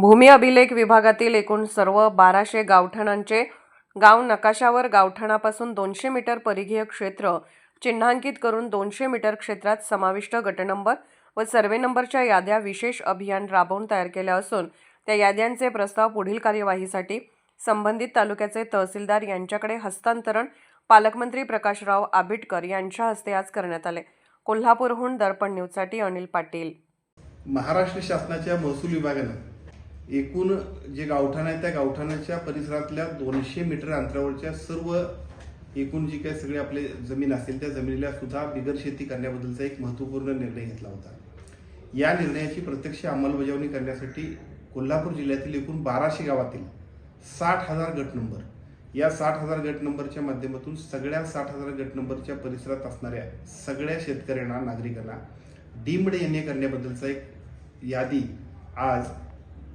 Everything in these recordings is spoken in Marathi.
भूमी अभिलेख विभागातील एकूण सर्व बाराशे गावठाणांचे गाव नकाशावर गावठाणापासून दोनशे मीटर परिघीय क्षेत्र चिन्हांकित करून दोनशे मीटर क्षेत्रात समाविष्ट गटनंबर व सर्वे नंबरच्या याद्या विशेष अभियान राबवून तयार केल्या असून त्या याद्यांचे प्रस्ताव पुढील कार्यवाहीसाठी संबंधित तालुक्याचे तहसीलदार यांच्याकडे हस्तांतरण पालकमंत्री प्रकाशराव आबिटकर यांच्या हस्ते आज करण्यात आले. कोल्हापूरहून दर्पण न्यूजसाठी अनिल पाटील. महाराष्ट्र शासनाच्या महसूल विभागानं एकूण जे गावठाण आहे त्या गावठाणाच्या परिसरातल्या दोनशे मीटर अंतरावरच्या सर्व एकूण जी काही सगळी आपली जमीन असेल त्या जमिनीला सुद्धा बिगर शेती करण्याबद्दलचा एक महत्त्वपूर्ण निर्णय घेतला होता. या निर्णयाची प्रत्यक्ष अंमलबजावणी करण्यासाठी कोल्हापूर जिल्ह्यातील एकूण बाराशे गावातील साठ हजार गट नंबर या साठ हजार गट नंबरच्या माध्यमातून सगळ्या साठ हजार गट नंबरच्या परिसरात असणाऱ्या सगळ्या शेतकऱ्यांना नागरिकांना डीमड एन करण्याबद्दलचा एक यादी आज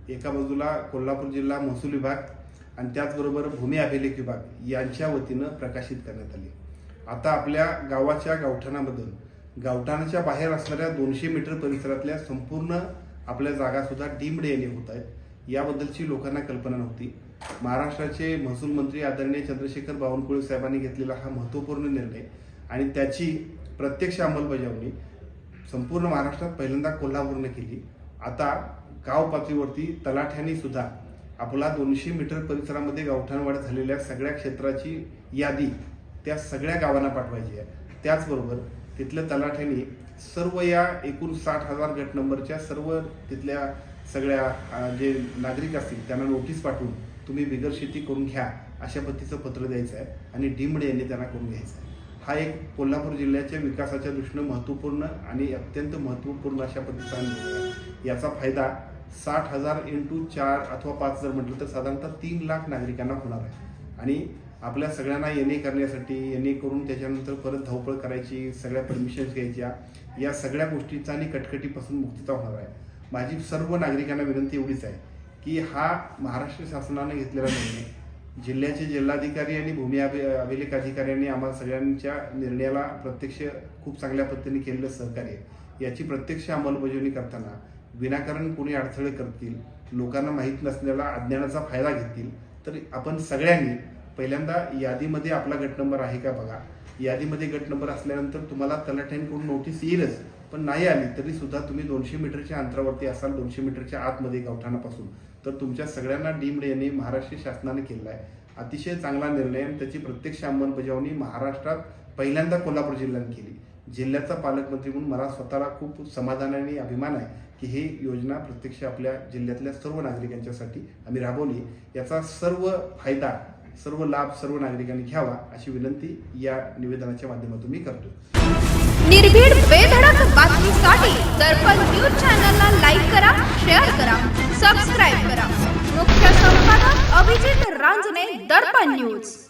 एका बाजूला कोल्हापूर जिल्हा महसूल विभाग आणि त्याचबरोबर भूमी अभिलेख विभाग यांच्या वतीनं प्रकाशित करण्यात आले. आता आपल्या गावाच्या गावठाणामधून गावठाणाच्या बाहेर असणाऱ्या दोनशे मीटर परिसरातल्या संपूर्ण आपल्या जागासुद्धा डीम्ड याने होत आहेत. याबद्दलची लोकांना कल्पना नव्हती. महाराष्ट्राचे महसूल मंत्री आदरणीय चंद्रशेखर बावनकुळे साहेबांनी घेतलेला हा महत्त्वपूर्ण निर्णय आणि त्याची प्रत्यक्ष अंमलबजावणी संपूर्ण महाराष्ट्रात पहिल्यांदा कोल्हापूरने केली. आता गाव पातळीवरती तलाठ्यांनी सुद्धा आपला दोनशे मीटर परिसरामध्ये गावठाणवाढ झालेल्या सगळ्या क्षेत्राची यादी त्या सगळ्या गावांना पाठवायची आहे त्याचबरोबर तिथल्या तलाठ्यांनी सर्व या एकूण साठ हजार गट नंबरच्या सर्व तिथल्या सगळ्या जे नागरिक असतील त्यांना नोटीस पाठवून तुम्ही बिगर शेती करून घ्या अशा पद्धतीचं पत्र द्यायचं आहे आणि डिमडे यांनी त्यांना करून घ्यायचं आहे हा एक कोल्हापूर जिल्ह्याच्या विकासाच्या दृष्टीनं महत्त्वपूर्ण आणि अत्यंत महत्त्वपूर्ण अशा पद्धतीचा आहे. याचा फायदा साठ हजार इंटू चार अथवा पाच जर म्हटलं तर साधारणतः तीन लाख नागरिकांना होणार आहे. आणि आपल्या सगळ्यांना येणे करण्यासाठी येणे करून त्याच्यानंतर परत धावपळ करायची सगळ्या परमिशन्स घ्यायच्या या सगळ्या गोष्टीचा आणि कटकटीपासून मुक्तता होणार आहे. माझी सर्व नागरिकांना विनंती एवढीच आहे की हा महाराष्ट्र शासनाने घेतलेला निर्णय जिल्ह्याचे जिल्हाधिकारी आणि भूमी अभि अभिलेख अधिकाऱ्यांनी आम्हाला सगळ्यांच्या निर्णयाला प्रत्यक्ष खूप चांगल्या पद्धतीने केलेलं सहकार्य याची प्रत्यक्ष अंमलबजावणी करताना विनाकारण कोणी अडथळे करतील लोकांना माहीत नसलेला अज्ञानाचा फायदा घेतील तर आपण सगळ्यांनी पहिल्यांदा यादीमध्ये आपला गट नंबर आहे का बघा. यादीमध्ये गट नंबर असल्यानंतर तुम्हाला तलाठ्यांकडून नोटीस येईलच पण नाही आली तरी सुद्धा तुम्ही दोनशे मीटरच्या अंतरावरती असाल दोनशे मीटरच्या आतमध्ये गावठाणापासून तर तुमच्या सगळ्यांना डीम्ड यांनी महाराष्ट्र शासनाने केलेला आहे अतिशय चांगला निर्णय आणि त्याची प्रत्यक्ष अंमलबजावणी महाराष्ट्रात पहिल्यांदा कोल्हापूर जिल्ह्याने केली. जिल्ह्याचा पालकमंत्री म्हणून मला स्वतःला खूप समाधान आणि अभिमान आहे की ही योजना प्रत्यक्ष आपल्या जिल्ह्यातल्या सर्व नागरिकांच्यासाठी आम्ही राबवली. याचा सर्व फायदा सर्व लाभ सर्व नागरिकांनी घ्यावा अशी विनंती या निवेदनाच्या माध्यमातून मी करतो. निर्भीड बेधडक बातमीसाठी दर्पण न्यूज चॅनलला लाईक करा शेअर करा सबस्क्राईब करा. मुख्य संपादक अभिजित रांजणे दर्पण न्यूज.